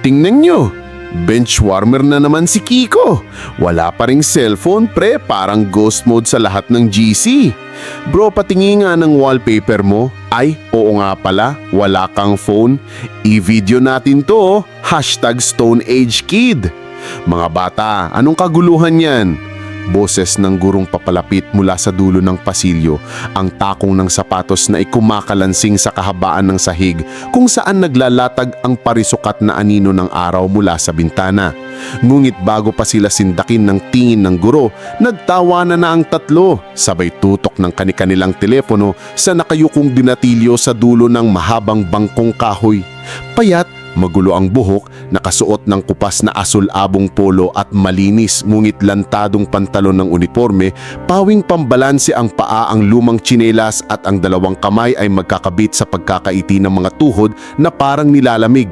Tingnan nyo, benchwarmer na naman si Kiko. Wala pa ring cellphone pre, parang ghost mode sa lahat ng GC. Bro, patingin nga ng wallpaper mo. Ay, oo nga pala, wala kang phone. I-video natin to, hashtag Stone Age Kid. Mga bata, anong kaguluhan yan? Boses ng gurong papalapit mula sa dulo ng pasilyo, ang takong ng sapatos na ikumakalansing sa kahabaan ng sahig kung saan naglalatag ang parisukat na anino ng araw mula sa bintana. Ngunit bago pa sila sindakin ng tingin ng guro, nagtawa na na ang tatlo, sabay tutok ng kanikanilang telepono sa nakayukong binatilyo sa dulo ng mahabang bangkong kahoy. Payat Magulo ang buhok, nakasuot ng kupas na asul-abong polo at malinis ngunit lantadong pantalon ng uniforme, pawing pambalanse ang paa ang lumang tsinelas at ang dalawang kamay ay magkakabit sa pagkakaiti ng mga tuhod na parang nilalamig.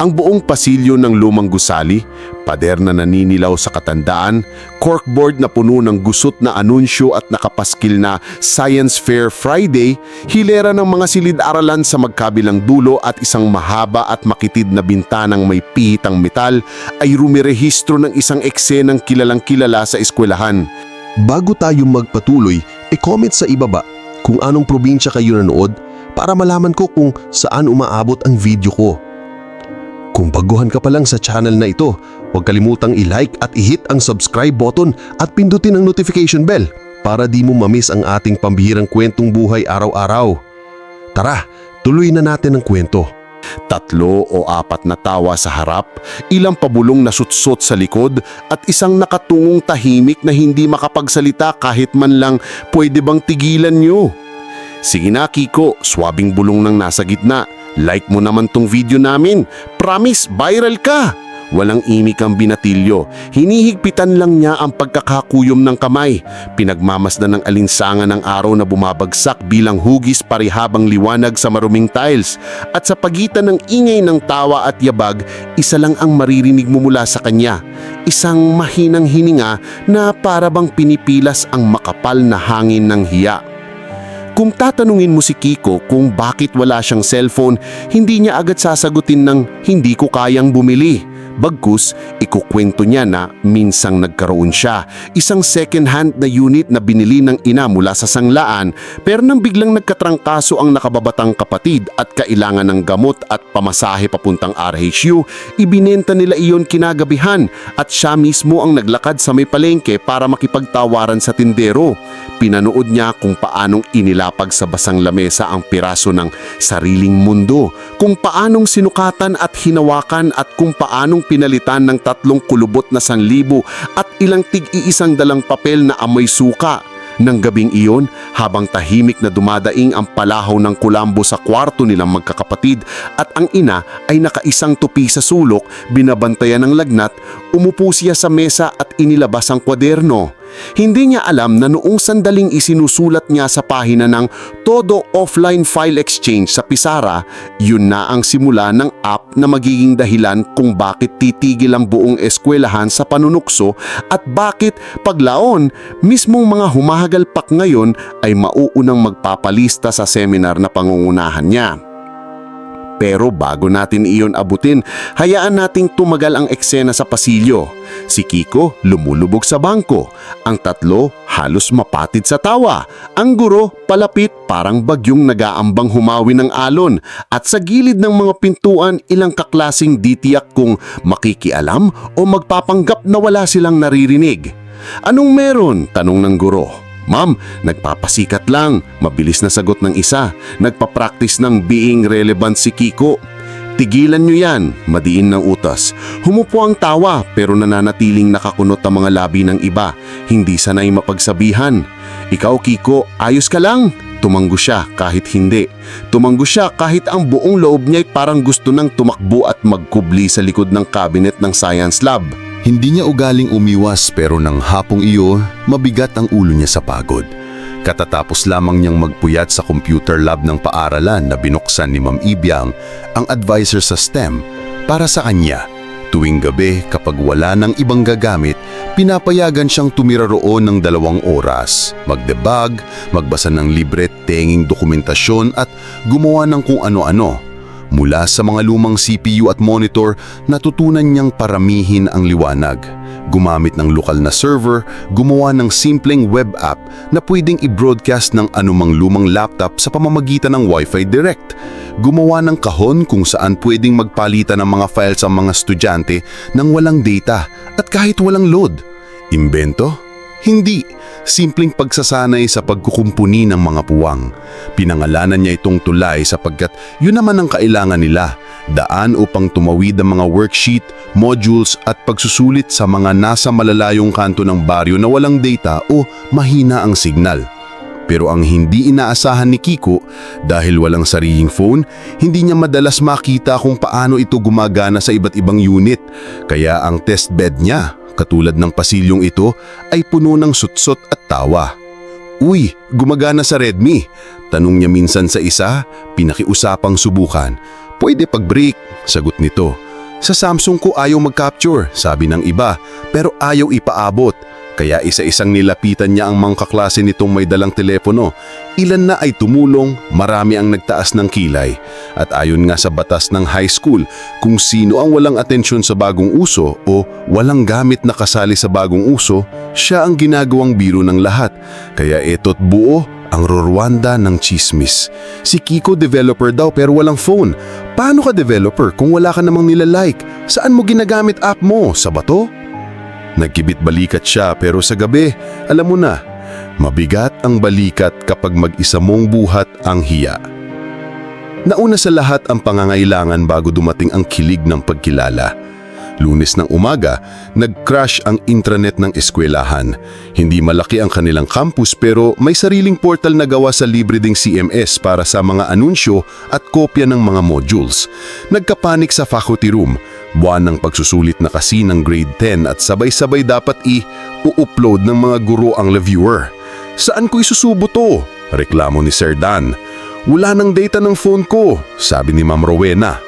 Ang buong pasilyo ng lumang gusali, pader na naninilaw sa katandaan, corkboard na puno ng gusot na anunsyo at nakapaskil na Science Fair Friday, hilera ng mga silid-aralan sa magkabilang dulo at isang mahaba at makitid na bintanang may pihitang metal ay rumirehistro ng isang eksenang kilalang kilala sa eskwelahan. Bago tayo magpatuloy, e-comment sa ibaba kung anong probinsya kayo nanood para malaman ko kung saan umaabot ang video ko. Kung baguhan ka pa lang sa channel na ito, huwag kalimutang i-like at i-hit ang subscribe button at pindutin ang notification bell para di mo mamiss ang ating pambihirang kwentong buhay araw-araw. Tara, tuloy na natin ang kwento. Tatlo o apat na tawa sa harap, ilang pabulong na sutsot sa likod at isang nakatungong tahimik na hindi makapagsalita kahit man lang pwede bang tigilan nyo. Sige na Kiko, swabing bulong ng nasa gitna. Like mo naman tong video namin. Promise, viral ka! Walang imik ang binatilyo. Hinihigpitan lang niya ang pagkakakuyom ng kamay. Pinagmamasdan ng alinsangan ng araw na bumabagsak bilang hugis parihabang liwanag sa maruming tiles. At sa pagitan ng ingay ng tawa at yabag, isa lang ang maririnig mo mula sa kanya. Isang mahinang hininga na para bang pinipilas ang makapal na hangin ng hiya. Kung tatanungin mo si Kiko kung bakit wala siyang cellphone, hindi niya agad sasagutin ng hindi ko kayang bumili. Bagkus, ikukwento niya na minsang nagkaroon siya. Isang second-hand na unit na binili ng ina mula sa sanglaan pero nang biglang nagkatrangkaso ang nakababatang kapatid at kailangan ng gamot at pamasahe papuntang RHU, ibinenta nila iyon kinagabihan at siya mismo ang naglakad sa may palengke para makipagtawaran sa tindero. Pinanood niya kung paanong inilapag sa basang lamesa ang piraso ng sariling mundo, kung paanong sinukatan at hinawakan at kung paanong pinalitan ng tatlong kulubot na sanlibo at ilang tig-iisang dalang papel na amoy suka. Nang gabing iyon, habang tahimik na dumadaing ang palahaw ng kulambo sa kwarto nilang magkakapatid at ang ina ay nakaisang tupi sa sulok, binabantayan ng lagnat, umupo siya sa mesa at inilabas ang kwaderno. Hindi niya alam na noong sandaling isinusulat niya sa pahina ng Todo Offline File Exchange sa Pisara, yun na ang simula ng app na magiging dahilan kung bakit titigil ang buong eskwelahan sa panunukso at bakit paglaon, mismong mga humahagalpak ngayon ay mauunang magpapalista sa seminar na pangungunahan niya. Pero bago natin iyon abutin, hayaan nating tumagal ang eksena sa pasilyo. Si Kiko lumulubog sa bangko. Ang tatlo halos mapatid sa tawa. Ang guro palapit parang bagyong nagaambang humawi ng alon. At sa gilid ng mga pintuan ilang kaklasing ditiyak kung makikialam o magpapanggap na wala silang naririnig. Anong meron? Tanong ng guro. Ma'am, nagpapasikat lang. Mabilis na sagot ng isa. Nagpa-practice ng being relevant si Kiko. Tigilan nyo yan, madiin ng utas. Humupo ang tawa pero nananatiling nakakunot ang mga labi ng iba. Hindi sanay mapagsabihan. Ikaw Kiko, ayos ka lang. Tumanggo siya kahit hindi. Tumanggo siya kahit ang buong loob niya ay parang gusto nang tumakbo at magkubli sa likod ng cabinet ng science lab. Hindi niya ugaling umiwas pero nang hapong iyo, mabigat ang ulo niya sa pagod. Katatapos lamang niyang magpuyat sa computer lab ng paaralan na binuksan ni Ma'am Ibyang, ang advisor sa STEM, para sa kanya. Tuwing gabi kapag wala ng ibang gagamit, pinapayagan siyang tumira roon ng dalawang oras, magdebug, magbasa ng libre tenging dokumentasyon at gumawa ng kung ano-ano. Mula sa mga lumang CPU at monitor, natutunan niyang paramihin ang liwanag. Gumamit ng lokal na server, gumawa ng simpleng web app na pwedeng i-broadcast ng anumang lumang laptop sa pamamagitan ng Wi-Fi Direct. Gumawa ng kahon kung saan pwedeng magpalitan ng mga files ang mga estudyante nang walang data at kahit walang load. Imbento? Hindi. Simpleng pagsasanay sa pagkukumpuni ng mga puwang. Pinangalanan niya itong tulay sapagkat yun naman ang kailangan nila. Daan upang tumawid ang mga worksheet, modules at pagsusulit sa mga nasa malalayong kanto ng baryo na walang data o mahina ang signal. Pero ang hindi inaasahan ni Kiko, dahil walang sariling phone, hindi niya madalas makita kung paano ito gumagana sa iba't ibang unit. Kaya ang test bed niya, katulad ng pasilyong ito, ay puno ng sutsot at tawa. Uy, gumagana sa Redmi. Tanong niya minsan sa isa, pinakiusapang subukan. Pwede pag-break, sagot nito. Sa Samsung ko ayaw mag-capture, sabi ng iba, pero ayaw ipaabot. Kaya isa-isang nilapitan niya ang mga kaklase nitong may dalang telepono. Ilan na ay tumulong, marami ang nagtaas ng kilay. At ayon nga sa batas ng high school, kung sino ang walang atensyon sa bagong uso o walang gamit na kasali sa bagong uso, siya ang ginagawang biro ng lahat. Kaya eto't buo ang Rwanda ng chismis. Si Kiko developer daw pero walang phone. Paano ka developer kung wala ka namang nilalike? Saan mo ginagamit app mo? Sa bato? Nagkibit balikat siya pero sa gabi, alam mo na, mabigat ang balikat kapag mag-isa mong buhat ang hiya. Nauna sa lahat ang pangangailangan bago dumating ang kilig ng pagkilala. Lunes ng umaga, nag-crash ang intranet ng eskwelahan. Hindi malaki ang kanilang campus pero may sariling portal na gawa sa libre ding CMS para sa mga anunsyo at kopya ng mga modules. Nagkapanik sa faculty room. Buwan ng pagsusulit na kasi ng grade 10 at sabay-sabay dapat i-upload ng mga guro ang reviewer. Saan ko isusubo to? Reklamo ni Sir Dan. Wala ng data ng phone ko, sabi ni Ma'am Rowena.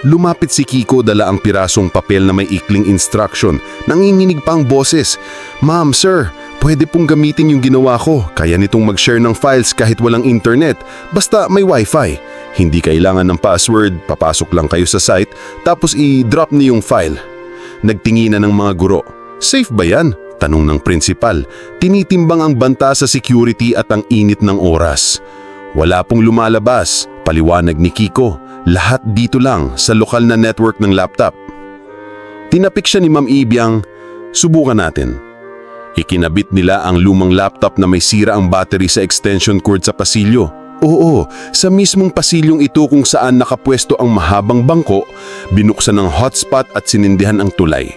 Lumapit si Kiko dala ang pirasong papel na may ikling instruction. Nanginginig pa ang boses. Ma'am, sir, pwede pong gamitin yung ginawa ko. Kaya nitong mag-share ng files kahit walang internet. Basta may wifi. Hindi kailangan ng password, papasok lang kayo sa site, tapos i-drop niyo yung file. Nagtinginan ng mga guro. Safe ba yan? Tanong ng principal. Tinitimbang ang banta sa security at ang init ng oras. Wala pong lumalabas, paliwanag ni Kiko. Lahat dito lang sa lokal na network ng laptop. Tinapik siya ni Ma'am Ibiang, subukan natin. Ikinabit nila ang lumang laptop na may sira ang battery sa extension cord sa pasilyo. Oo, sa mismong pasilyong ito kung saan nakapwesto ang mahabang bangko, binuksan ng hotspot at sinindihan ang tulay.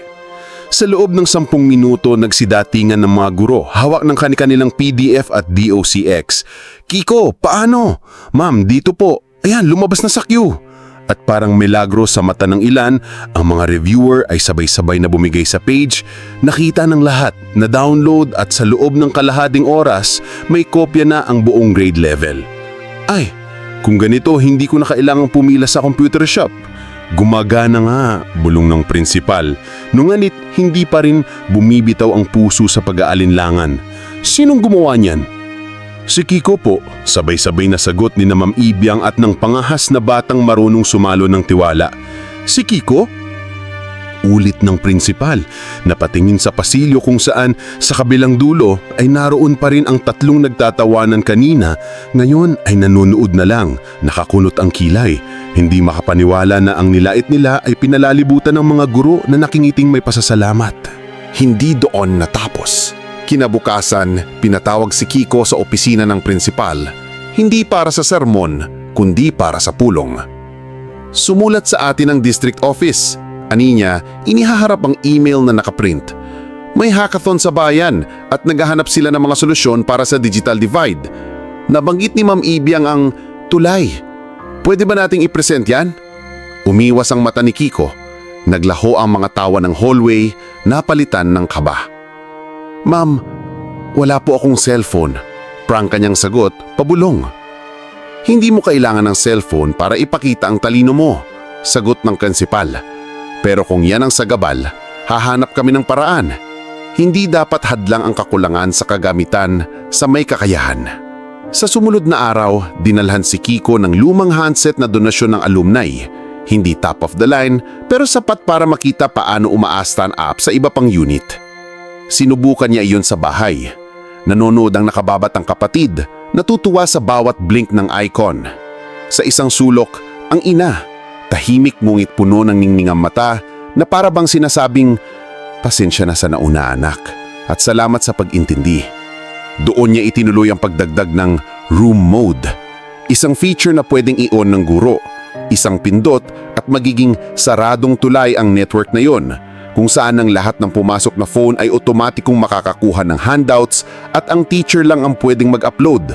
Sa loob ng sampung minuto, nagsidatingan ng mga guro, hawak ng kanilang PDF at DOCX. Kiko, paano? Ma'am, dito po. Ayan, lumabas na sa queue. At parang milagro sa mata ng ilan, ang mga reviewer ay sabay-sabay na bumigay sa page. Nakita ng lahat na download at sa loob ng kalahading oras, may kopya na ang buong grade level. Ay, kung ganito hindi ko na kailangang pumila sa computer shop. Gumagana nga, bulong ng prinsipal. Nunganit, hindi pa rin bumibitaw ang puso sa pag-aalinlangan. Sinong gumawa niyan? Si Kiko po, sabay-sabay na sagot ni na Ma'am Ibiang at ng pangahas na batang marunong sumalo ng tiwala. Si Kiko? Ulit ng prinsipal, napatingin sa pasilyo kung saan sa kabilang dulo ay naroon pa rin ang tatlong nagtatawanan kanina, ngayon ay nanonood na lang, nakakunot ang kilay. Hindi makapaniwala na ang nilait nila ay pinalalibutan ng mga guro na nakingiting may pasasalamat. Hindi doon natapos. Kinabukasan, pinatawag si Kiko sa opisina ng prinsipal. Hindi para sa sermon, kundi para sa pulong. Sumulat sa atin ang district office. Aninya, inihaharap ang email na nakaprint. May hackathon sa bayan at naghahanap sila ng mga solusyon para sa digital divide. Nabanggit ni Ma'am Ibiang ang tulay. Pwede ba nating i-present yan? Umiwas ang mata ni Kiko. Naglaho ang mga tawa ng hallway, napalitan ng kaba. Ma'am, wala po akong cellphone. Prank kanyang sagot, pabulong. Hindi mo kailangan ng cellphone para ipakita ang talino mo, sagot ng prinsipal. Pero kung yan ang sagabal, hahanap kami ng paraan. Hindi dapat hadlang ang kakulangan sa kagamitan sa may kakayahan. Sa sumunod na araw, dinalhan si Kiko ng lumang handset na donasyon ng alumni. Hindi top of the line, pero sapat para makita paano umaasta ang app sa iba pang unit. Sinubukan niya iyon sa bahay. Nanonood ang nakababat ang kapatid, natutuwa sa bawat blink ng icon. Sa isang sulok, ang ina, tahimik ngunit puno ng ningningang mata na para bang sinasabing, pasensya na sa nauna anak at salamat sa pag-intindi. Doon niya itinuloy ang pagdagdag ng room mode, isang feature na pwedeng i-on ng guro, isang pindot at magiging saradong tulay ang network na yon kung saan ang lahat ng pumasok na phone ay otomatikong makakakuha ng handouts at ang teacher lang ang pwedeng mag-upload.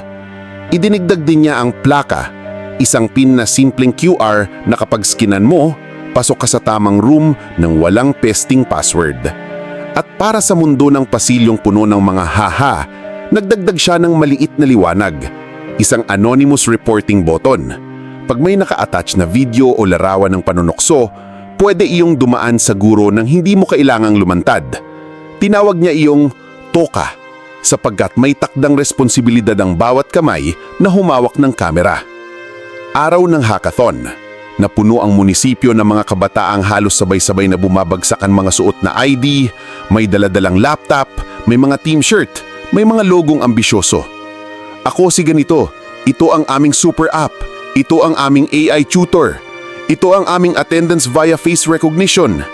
Idinigdag din niya ang plaka, isang pin na simpleng QR na kapag skinan mo, pasok ka sa tamang room ng walang pesting password. At para sa mundo ng pasilyong puno ng mga haha, nagdagdag siya ng maliit na liwanag, isang anonymous reporting button. Pag may naka-attach na video o larawan ng panunokso, pwede iyong dumaan sa guro nang hindi mo kailangang lumantad. Tinawag niya iyong toka sapagkat may takdang responsibilidad ang bawat kamay na humawak ng kamera. Araw ng hackathon. Napuno ang munisipyo ng mga kabataang halos sabay-sabay na bumabagsak ang mga suot na ID, may daladalang laptop, may mga team shirt, may mga logong ambisyoso. Ako si ganito, ito ang aming super app, ito ang aming AI tutor, ito ang aming attendance via face recognition.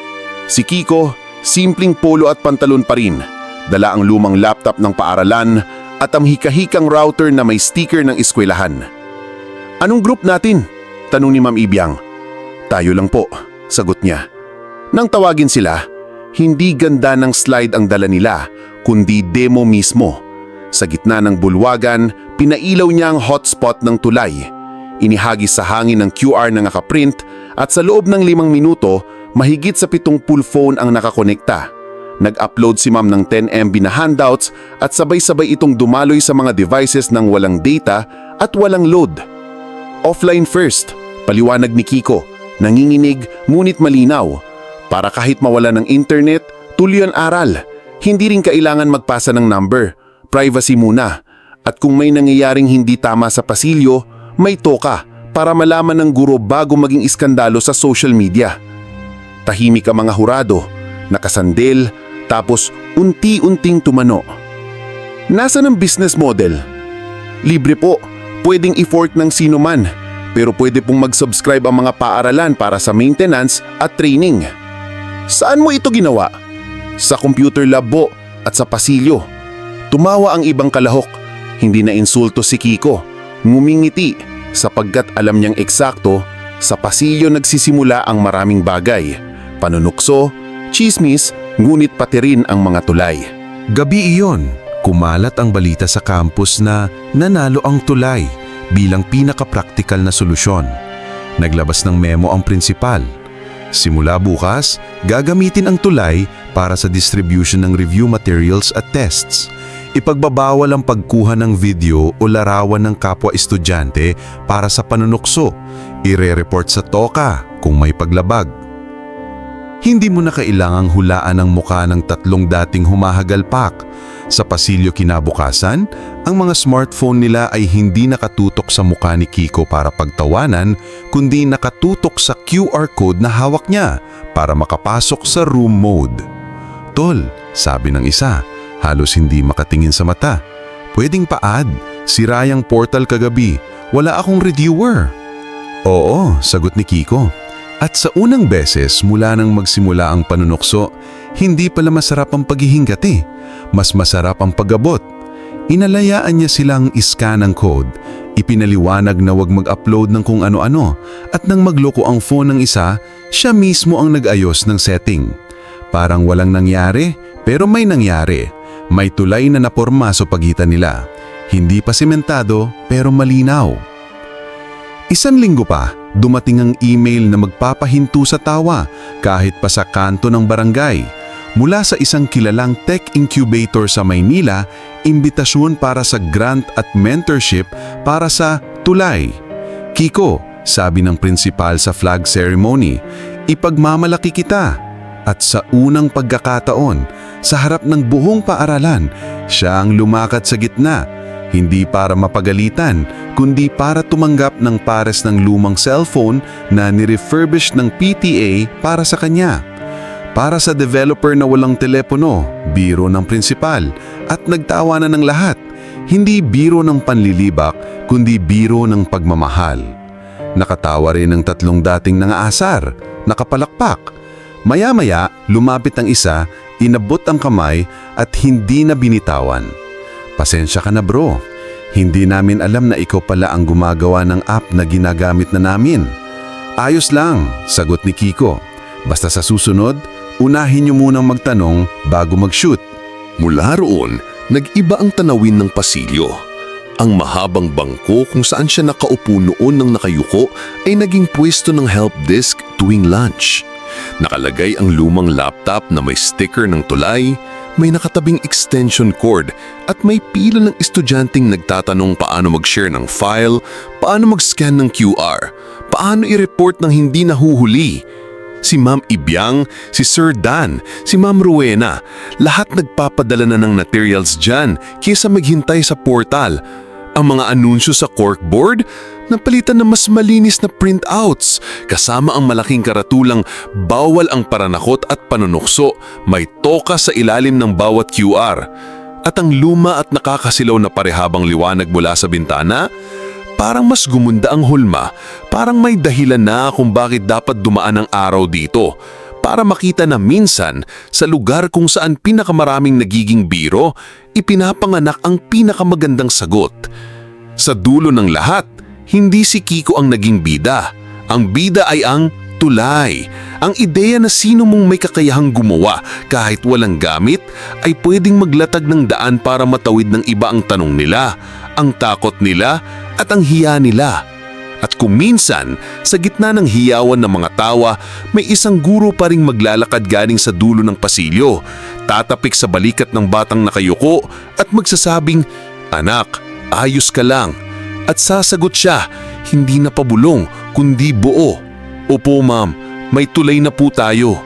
Si Kiko, simpleng polo at pantalon pa rin. Dala ang lumang laptop ng paaralan at ang hikahikang router na may sticker ng eskwelahan. Anong group natin? Tanong ni Ma'am Ibiang. Tayo lang po, sagot niya. Nang tawagin sila, hindi ganda ng slide ang dala nila, kundi demo mismo. Sa gitna ng bulwagan, pinailaw niya ang hotspot ng tulay. Inihagis sa hangin ng QR na nakaprint at sa loob ng limang minuto, mahigit sa pitong pull phone ang nakakonekta. Nag-upload si ma'am ng 10 MB na handouts at sabay-sabay itong dumaloy sa mga devices ng walang data at walang load. Offline first, paliwanag ni Kiko, nanginginig ngunit malinaw. Para kahit mawala ng internet, tuloy ang aral. Hindi rin kailangan magpasa ng number, privacy muna. At kung may nangyayaring hindi tama sa pasilyo, may toka para malaman ng guro bago maging iskandalo sa social media. Tahimik ang mga hurado, nakasandel, tapos unti-unting tumano. Nasa ng business model? Libre po, pwedeng i-fork ng sino man, pero pwede pong mag-subscribe ang mga paaralan para sa maintenance at training. Saan mo ito ginawa? Sa computer lab po at sa pasilyo. Tumawa ang ibang kalahok. Hindi na insulto si Kiko. Ngumingiti sapagkat alam niyang eksakto sa pasilyo nagsisimula ang maraming bagay. Panunukso, chismis, ngunit pati rin ang mga tulay. Gabi iyon, kumalat ang balita sa campus na nanalo ang tulay bilang pinaka-practical na solusyon. Naglabas ng memo ang prinsipal. Simula bukas, gagamitin ang tulay para sa distribution ng review materials at tests. Ipagbabawal ang pagkuha ng video o larawan ng kapwa estudyante para sa panunukso. Ire-report sa TOKA kung may paglabag. Hindi mo na kailangang hulaan ang muka ng tatlong dating humahagalpak. Sa pasilyo kinabukasan, ang mga smartphone nila ay hindi nakatutok sa muka ni Kiko para pagtawanan, kundi nakatutok sa QR code na hawak niya para makapasok sa room mode. Tol, sabi ng isa, halos hindi makatingin sa mata. Pwedeng pa-add, sirayang portal kagabi, wala akong reviewer. Oo, sagot ni Kiko. At sa unang beses mula nang magsimula ang panunokso, hindi pala masarap ang paghihinggat eh. Mas masarap ang pagabot. Inalayaan niya silang iskan ang code, ipinaliwanag na wag mag-upload ng kung ano-ano at nang magloko ang phone ng isa, siya mismo ang nag-ayos ng setting. Parang walang nangyari, pero may nangyari. May tulay na naporma sa pagitan nila. Hindi pa sementado, pero malinaw. Isang linggo pa, dumating ang email na magpapahinto sa tawa kahit pa sa kanto ng barangay. Mula sa isang kilalang tech incubator sa Maynila, imbitasyon para sa grant at mentorship para sa Tulay. Kiko, sabi ng prinsipal sa flag ceremony, ipagmamalaki kita. At sa unang pagkakataon, sa harap ng buong paaralan, siya ang lumakat sa gitna. Hindi para mapagalitan, kundi para tumanggap ng pares ng lumang cellphone na nirefurbish ng PTA para sa kanya. Para sa developer na walang telepono, biro ng prinsipal, at nagtawanan ng lahat. Hindi biro ng panlilibak, kundi biro ng pagmamahal. Nakatawa rin ang tatlong dating nangaasar, nakapalakpak. Maya-maya, lumapit ang isa, inabot ang kamay at hindi na binitawan. Pasensya ka na bro, hindi namin alam na ikaw pala ang gumagawa ng app na ginagamit na namin. Ayos lang, sagot ni Kiko. Basta sa susunod, unahin niyo munang magtanong bago mag-shoot. Mula roon, nag-iba ang tanawin ng pasilyo. Ang mahabang bangko kung saan siya nakaupo noon ng nakayuko ay naging pwesto ng help desk tuwing lunch. Nakalagay ang lumang laptop na may sticker ng tulay, may nakatabing extension cord at may pila ng estudyanteng nagtatanong paano mag-share ng file, paano mag-scan ng QR, paano i-report ng hindi nahuhuli. Si Ma'am Ibyang, si Sir Dan, si Ma'am Rowena, lahat nagpapadala na ng materials dyan kaysa maghintay sa portal. Ang mga anunsyo sa corkboard, napalitan ng mas malinis na printouts, kasama ang malaking karatulang bawal ang paranakot at panunukso, may toka sa ilalim ng bawat QR. At ang luma at nakakasilaw na parehabang liwanag mula sa bintana, Parang mas gumunda ang hulma, parang may dahilan na kung bakit dapat dumaan ang araw dito. Para makita na minsan, sa lugar kung saan pinakamaraming nagiging biro, ipinapanganak ang pinakamagandang sagot. Sa dulo ng lahat, hindi si Kiko ang naging bida. Ang bida ay ang tulay. Ang ideya na sino mong may kakayahang gumawa kahit walang gamit ay pwedeng maglatag ng daan para matawid ng iba ang tanong nila, ang takot nila at ang hiya nila. At kung minsan, sa gitna ng hiyawan ng mga tawa, may isang guro pa ring maglalakad galing sa dulo ng pasilyo, tatapik sa balikat ng batang nakayuko at magsasabing, Anak, ayos ka lang. At sasagot siya, hindi na pabulong, kundi buo. Opo ma'am, may tulay na po tayo.